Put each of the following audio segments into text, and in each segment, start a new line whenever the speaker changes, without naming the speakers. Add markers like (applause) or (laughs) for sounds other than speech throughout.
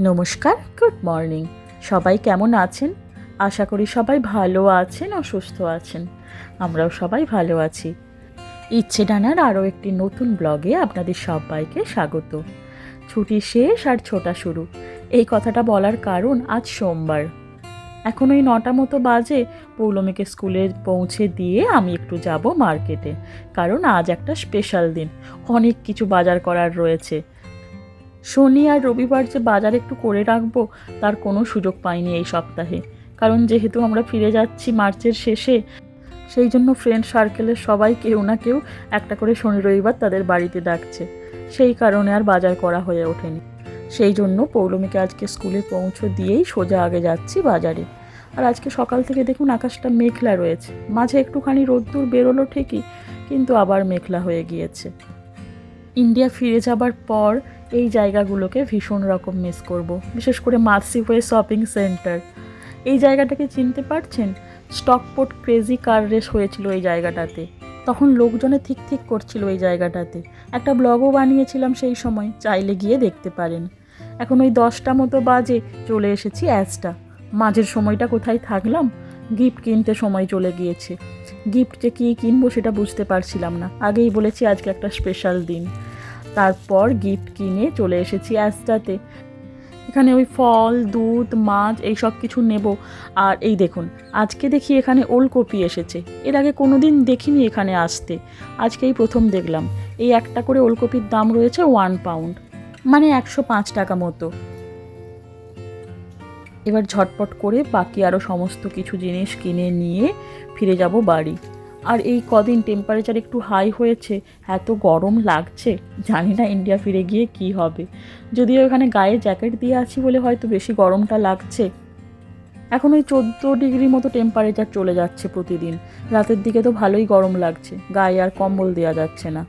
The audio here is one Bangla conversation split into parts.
নমস্কার, গুড মর্নিং। সবাই কেমন আছেন? আশা করি সবাই ভালো আছেন ও সুস্থ আছেন। আমরাও সবাই ভালো আছি। ইচ্ছে ডানার আরও একটি নতুন ব্লগে আপনাদের সবাইকে স্বাগত। ছুটি শেষ আর ছোটা শুরু। এই কথাটা বলার কারণ আজ সোমবার। এখন ওই নটা মতো বাজে, পৌলমীকে স্কুলে পৌঁছে দিয়ে আমি একটু যাব মার্কেটে। কারণ আজ একটা স্পেশাল দিন। অনেক কিছু বাজার করার রয়েছে। শনি আর রবিবার যে বাজার একটু করে রাখব, তার কোনো সুযোগ পাইনি এই সপ্তাহে। কারণ যেহেতু আমরা ফিরে যাচ্ছি মার্চের শেষে, সেই জন্য ফ্রেন্ড সার্কেলের সবাই কেউ না কেউ একটা করে শনি রবিবার তাদের বাড়িতে ডাকছে। সেই কারণে আর বাজার করা হয়ে ওঠেনি। সেই জন্য পৌলমীকে আজকে স্কুলে পৌঁছো দিয়েই সোজা আগে যাচ্ছি বাজারে। আর আজকে সকাল থেকে দেখুন আকাশটা মেঘলা রয়েছে। মাঝে একটুখানি রোদ্দুর বেরোলো ঠিকই, কিন্তু আবার মেঘলা হয়ে গিয়েছে। ইন্ডিয়া ফিরে যাবার পর এই জায়গাগুলোকে ভীষণ রকম মিস করব। বিশেষ করে মার্সি ওয়ে শপিং সেন্টার। এই জায়গাটাকে চিনতে পারছেন? স্টকপোর্ট ক্রেজি কার রেস হয়েছিল এই জায়গাটাতে। তখন লোকজনে ঠিক ঠিক করছিল এই জায়গাটাতে। একটা ব্লগও বানিয়েছিলাম সেই সময়, চাইলে গিয়ে দেখতে পারেন। এখন ওই দশটা মতো বাজে, চলে এসেছি অ্যাজটা। মাঝের সময়টা কোথায় থাকলাম? গিফট কিনতে সময় চলে গিয়েছে। গিফট যে কী কিনবো সেটা বুঝতে পারছিলাম না। আগেই বলেছি আজকে একটা স্পেশাল দিন। তারপর গিফট কিনে চলে এসেছি অ্যাস্টাতে। এখানে ওই ফল, দুধ, মাছ, এই সব কিছু নেব। আর এই দেখুন, আজকে দেখি এখানে ওলকপি এসেছে। এর আগে কোনো দিন দেখিনি এখানে আসতে। আজকেই প্রথম দেখলাম। এই একটা করে ওলকপির দাম রয়েছে ওয়ান পাউন্ড মানে একশো পাঁচ টাকা মতো। এবার ঝটপট করে বাকি আরও সমস্ত কিছু জিনিস কিনে নিয়ে ফিরে যাব বাড়ি। আর এই কদিন টেম্পারেচার একটু হাই হয়েছে, এত গরম লাগছে, জানি না ইন্ডিয়া ফিরে গিয়ে কি হবে। যদিও এখানে গায়ে জ্যাকেট দিয়ে আছি বলে হয়তো বেশি গরমটা লাগছে। এখন ওই চোদ্দ ডিগ্রি মতো টেম্পারেচার চলে যাচ্ছে প্রতিদিন। রাতের দিকে তো ভালোই গরম লাগছে, গায়ে আর কম্বল দেওয়া যাচ্ছে না।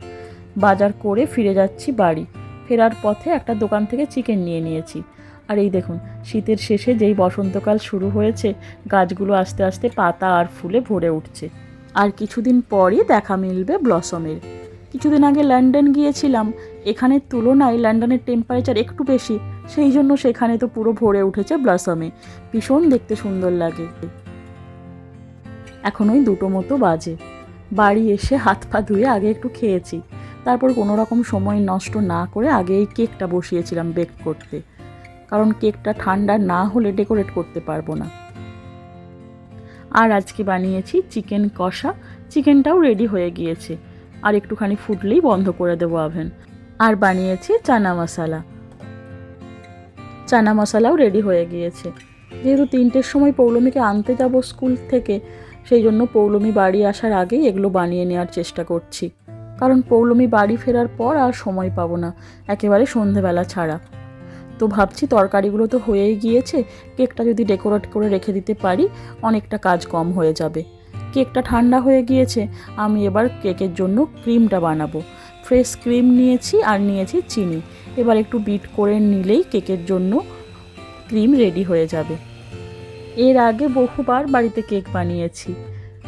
বাজার করে ফিরে যাচ্ছি বাড়ি। ফেরার পথে একটা দোকান থেকে চিকেন নিয়ে নিয়েছি। আর এই দেখুন, শীতের শেষে যেই বসন্তকাল শুরু হয়েছে, গাছগুলো আস্তে আস্তে পাতা আর ফুলে ভরে উঠছে। আর কিছুদিন পরই দেখা মিলবে ব্লসমের। কিছুদিন আগে লন্ডন গিয়েছিলাম এখানের তুলনায় লন্ডনের টেম্পারেচার একটু বেশি, সেই জন্য সেখানে তো পুরো ভরে উঠেছে ব্লসমে। ভীষণ দেখতে সুন্দর লাগে। এখন ওই দুটো মতো বাজে। বাড়ি এসে হাত পা ধুয়ে আগে একটু খেয়েছি। তারপর কোনো রকম সময় নষ্ট না করে আগে এই কেকটা বসিয়েছিলাম বেক করতে। কারণ কেকটা ঠান্ডা না হলে ডেকোরেট করতে পারব না। আর আজকে বানিয়েছি চিকেন কষা। চিকেনটাও রেডি হয়ে গিয়েছে। আর একটুখানি ফুটলেই বন্ধ করে দেবো আভেন আর বানিয়েছি চানা মশালা। চানা মশালাও রেডি হয়ে গিয়েছে। যেহেতু তিনটের সময় পৌলমীকে আনতে যাব স্কুল থেকে, সেই জন্য পৌলমী বাড়ি আসার আগেই এগুলো বানিয়ে নেওয়ার চেষ্টা করছি। কারণ পৌলমী বাড়ি ফেরার পর আর সময় পাবো না। একেবারে সন্ধেবেলা ছাড়া। তো ভাবছি তরকারিগুলো তো হয়েই গিয়েছে, কেকটা যদি ডেকোরেট করে রেখে দিতে পারি, অনেকটা কাজ কম হয়ে যাবে। কেকটা ঠান্ডা হয়ে গিয়েছে, আমি এবার কেকের জন্য ক্রিমটা বানাবো। ফ্রেশ ক্রিম নিয়েছি আর নিয়েছি চিনি। এবার একটু বিট করে নিলেই কেকের জন্য ক্রিম রেডি হয়ে যাবে। এর আগে বহুবার বাড়িতে কেক বানিয়েছি।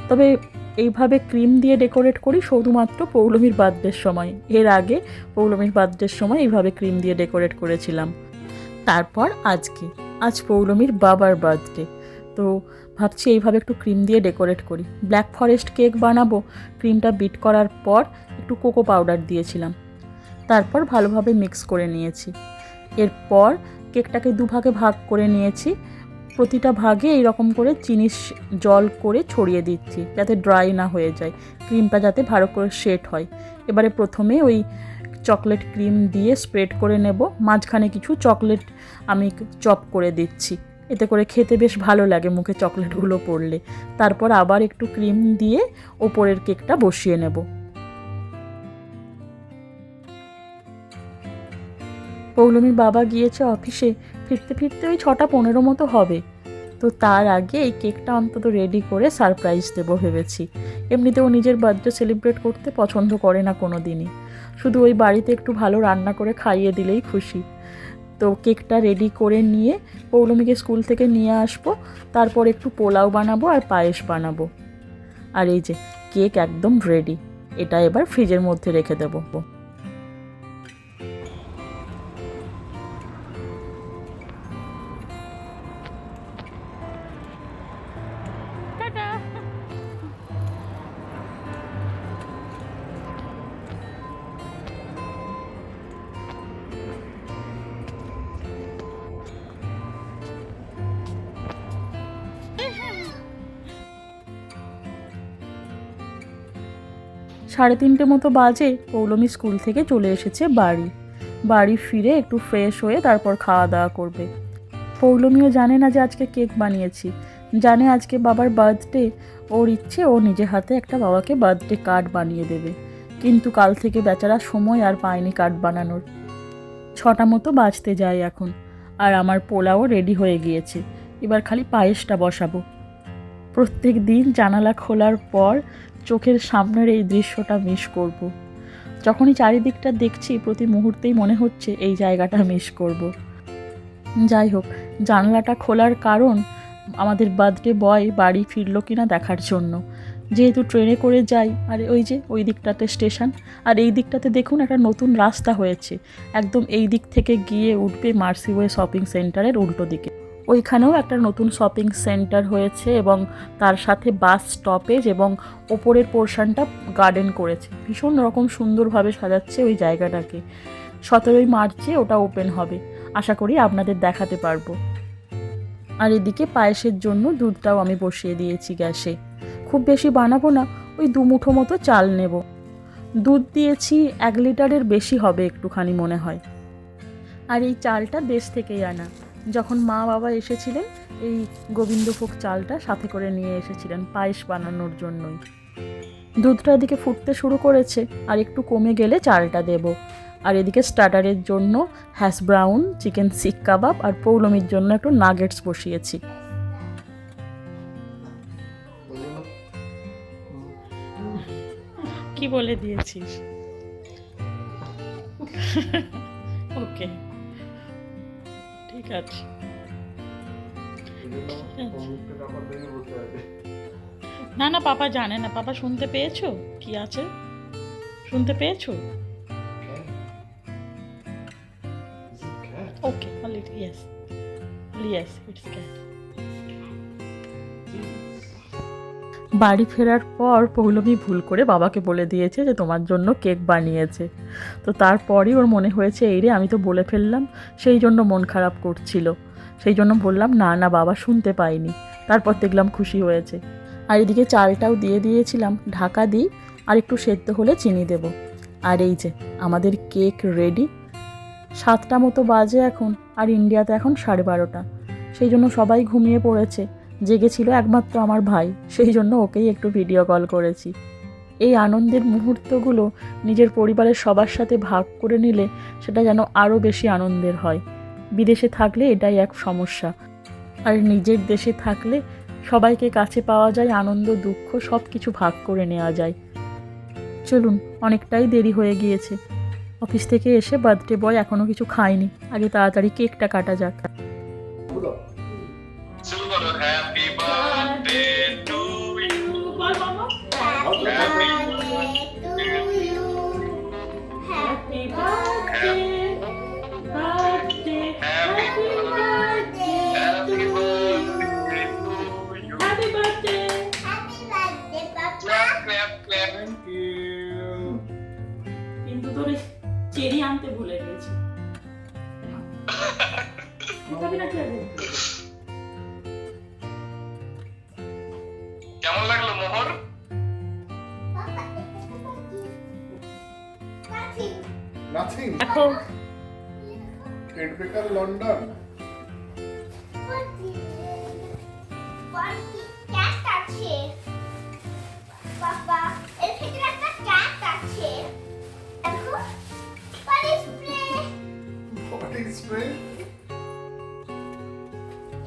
তবে এইভাবে ক্রিম দিয়ে ডেকোরেট করি শুধুমাত্র পৌলমীর বার্থডের সময়। এর আগে পৌলমীর বার্থডের সময় এইভাবে ক্রিম দিয়ে ডেকোরেট করেছিলাম। তারপর আজকে। আজ পৌলমীর বাবার বার্থডে তো ভাবছি এইভাবে একটু ক্রিম দিয়ে ডেকোরেট করি। ব্ল্যাক ফরেস্ট কেক বানাবো। ক্রিমটা বিট করার পর একটু কোকো পাউডার দিয়েছিলাম। তারপর ভালোভাবে মিক্স করে নিয়েছি। এরপর কেকটাকে দুভাগে ভাগ করে নিয়েছি। প্রতিটা ভাগে এই রকম করে চিনি জল করে ছড়িয়ে দিচ্ছি। যাতে ড্রাই না হয়ে যায়। ক্রিমটা যাতে ভালো করে সেট হয়। এবারে প্রথমে ওই চকলেট ক্রিম দিয়ে স্প্রেড করে নেব। মাঝখানে কিছু চকলেট আমি চপ করে দিচ্ছি। এতে করে খেতে বেশ ভালো লাগে মুখে চকলেটগুলো পড়লে। তারপর আবার একটু ক্রিম দিয়ে ওপরের কেকটা বসিয়ে নেব। পৌলমীর বাবা গিয়েছে অফিসে। ফিরতে ফিরতে ওই ছটা পনেরো মতো হবে। তো তার আগে এই কেকটা অন্তত রেডি করে সারপ্রাইজ দেবো ভেবেছি। এমনিতেও নিজের বার্থডে সেলিব্রেট করতে পছন্দ করে না কোনো দিনই শুধু ওই বাড়িতে একটু ভালো রান্না করে খাইয়ে দিলেই খুশি। তো কেকটা রেডি করে নিয়ে পৌলমীকে স্কুল থেকে নিয়ে আসব, তারপর একটু পোলাও বানাবো আর পায়েস বানাবো। আর এই যে, কেক একদম রেডি। এটা এবার ফ্রিজের মধ্যে রেখে দেবো। সাড়ে তিনটে মতো বাজে পৌলমি স্কুল থেকে চলে এসেছে বাড়ি। বাড়ি ফিরে একটু ফ্রেশ হয়ে তারপর খাওয়া দাওয়া করবে। পৌলমিও জানে না যে আজকে কেক বানিয়েছি। জানে আজকে বাবার বার্থডে ওর ইচ্ছে, ও নিজে হাতে একটা বাবাকে বার্থডে কার্ড বানিয়ে দেবে। কিন্তু কাল থেকে বেচারা সময় আর পায়নি কার্ড বানানোর। ছটা মতো বাজতে যায় এখন। আর আমার পোলাও রেডি হয়ে গিয়েছে। এবার খালি পায়েসটা বসাবো। প্রত্যেক দিন জানালা খোলার পর চোখের সামনের এই দৃশ্যটা মিস করব। যখনই চারিদিকটা দেখছি, প্রতি মুহূর্তেই মনে হচ্ছে এই জায়গাটা মিস করব। যাই হোক, জানলাটা খোলার কারণ আমাদের বার্থডে বয় বাড়ি ফিরলো কিনা দেখার জন্য যেহেতু ট্রেনে করে যাই, আর ওই যে ওই দিকটাতে স্টেশন, আর এই দিকটাতে দেখুন একটা নতুন রাস্তা হয়েছে একদম এই দিক থেকে গিয়ে উঠবে মার্সিওয়ে শপিং সেন্টারের উল্টো দিকে ওইখানেও একটা নতুন শপিং সেন্টার হয়েছে এবং তার সাথে বাস স্টপেজ এবং ওপরের পোর্শনটা গার্ডেন করেছে। ভীষণ রকম সুন্দরভাবে সাজাচ্ছে ওই জায়গাটাকে। সতেরোই মার্চে ওটা ওপেন হবে। আশা করি আপনাদের দেখাতে পারব। আর এদিকে পায়েসের জন্য দুধটাও আমি বসিয়ে দিয়েছি গ্যাসে। খুব বেশি বানাবো না, ওই দু মুঠো মতো চাল নেব। দুধ দিয়েছি এক লিটারের বেশি হবে একটুখানি মনে হয়। আর এই চালটা দেশ থেকেই আনা। যখন মা বাবা এসেছিলেন, এই গোবিন্দভোগ চালটা সাথে করে নিয়ে এসেছিলেন পায়েস বানানোর জন্যই। দুধটা এদিকে ফুটতে শুরু করেছে, আর একটু কমে গেলে চালটা দেব। আর এদিকে স্টার্টারের জন্য hash brown, chicken seekh kabab আর পৌলমির জন্য একটু নাগেটস বসিয়েছি। কি বলে দিয়েছিস? ওকে। ঠিক আছে। না না পাপা জানে না। পাপা শুনতে পেয়েছ? কি আছে? শুনতে পেয়েছ? Okay yes yes it's cat বাড়ি ফেরার পর পৌলমী ভুল করে বাবাকে বলে দিয়েছে যে তোমার জন্য কেক বানিয়েছে। তো তারপরই ওর মনে হয়েছে, এই রে, আমি তো বলে ফেললাম, সেই জন্য মন খারাপ করছিল। সেই জন্য বললাম, না না, বাবা শুনতে পাইনি। তারপর দেখলাম খুশি হয়েছে। আর এদিকে চালটাও দিয়ে দিয়েছিলাম, ঢাকা দিই, আর একটু সেদ্ধ হলে চিনি দেব। আর এই যে, আমাদের কেক রেডি। সাতটা মতো বাজে এখন, আর ইন্ডিয়াতে এখন সাড়ে বারোটা। সেই জন্য সবাই ঘুমিয়ে পড়েছে। জেগেছিল একমাত্র আমার ভাই, সেই জন্য ওকেই একটু ভিডিও কল করেছি। এই আনন্দের মুহূর্তগুলো নিজের পরিবারের সবার সাথে ভাগ করে নিলে সেটা যেন আরও বেশি আনন্দের হয়। বিদেশে থাকলে এটাই এক সমস্যা। আর নিজের দেশে থাকলে সবাইকে কাছে পাওয়া যায়, আনন্দ, দুঃখ সব কিছু ভাগ করে নেওয়া যায়। চলুন, অনেকটাই দেরি হয়ে গিয়েছে। অফিস থেকে এসে বার্থডে বয় এখনও কিছু খায়নি। আগে তাড়াতাড়ি কেকটা কাটা যাক।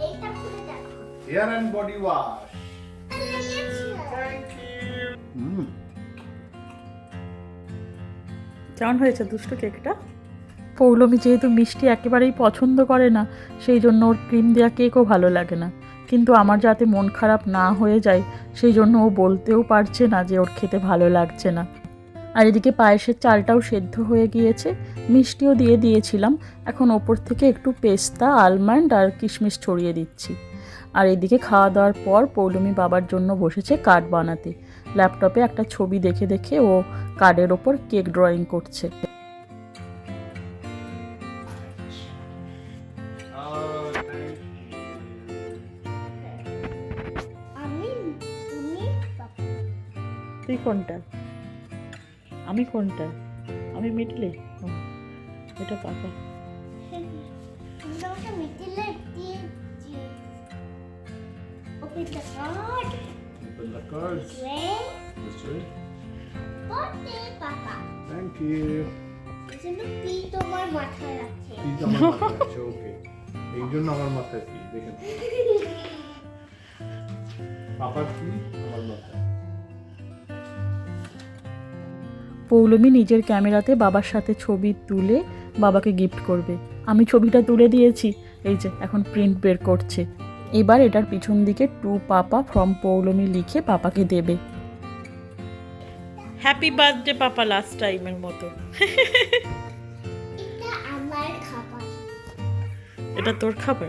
এইটা খুলে দেখো
Hair and body wash.
Thank
Mm.
কেমন হয়েছে দুষ্টু কেকটা পৌলমি যেহেতু মিষ্টি একেবারেই পছন্দ করে না, সেই জন্য ওর ক্রিম দেওয়া কেকও ভালো লাগে না। কিন্তু আমার যাতে মন খারাপ না হয়ে যায়, সেই জন্য ও বলতেও পারছে না যে ওর খেতে ভালো লাগছে না। আর এদিকে পায়েসের চালটাও সেদ্ধ হয়ে গিয়েছে, মিষ্টিও দিয়ে দিয়েছিলাম। এখন ওপর থেকে একটু পেস্তা, আলমন্ড আর কিশমিশ ছড়িয়ে দিচ্ছি। আর এদিকে খাওয়া দাওয়ার পর পৌলমি বাবার জন্য বসেছে কার্ড বানাতে। ল্যাপটপে একটা ছবি দেখে দেখে ও কার্ডের ওপর কেক ড্রয়িং করছে। তুই কোনটা আমি কোনটা আমি মিডলে এটা
card
Open the cards.
Ray,
This way.
birthday, Papa.
Thank you.
এই জন্য পি তোমার মাথায় আছে
Please আমার মাথায় আছে, okay. এই জন্য আমার মাথায় কি দেখেন (laughs) পাপার কি আমার মাথায়
পৌলমী নিজের ক্যামেরাতে বাবার সাথে ছবি তুলে বাবাকে গিফট করবে। আমি ছবিটা তুলে দিয়েছি। এই যে এখন প্রিন্ট বের করছে। এবার এটার পিছন দিকে টু পাপা ফ্রম পৌলমী লিখে পাপাকে দেবে। হ্যাপি বার্থডে পাপা লাস্ট টাইমের মতো।
এটা
তোর খাবার?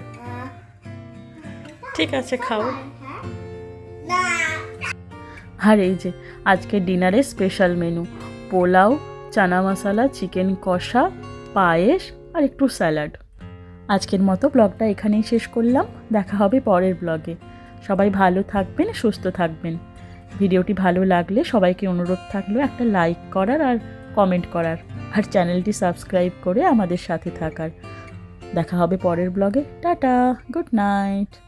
ঠিক আছে খাও।
হ্যাঁ।
আর এই যে আজকে ডিনারে special menu pulao, chana masala, chicken কষা, পায়েস আর একটু স্যালাড। আজকের মতো ব্লগটা এখানেই শেষ করলাম। দেখা হবে পরের ব্লগে। সবাই ভালো থাকবেন, সুস্থ থাকবেন। ভিডিওটি ভালো লাগলে সবাইকে অনুরোধ থাকল একটা লাইক করার আর কমেন্ট করার। আর চ্যানেলটি সাবস্ক্রাইব করে আমাদের সাথে থাকার। দেখা হবে পরের ব্লগে। টাটা, গুড নাইট।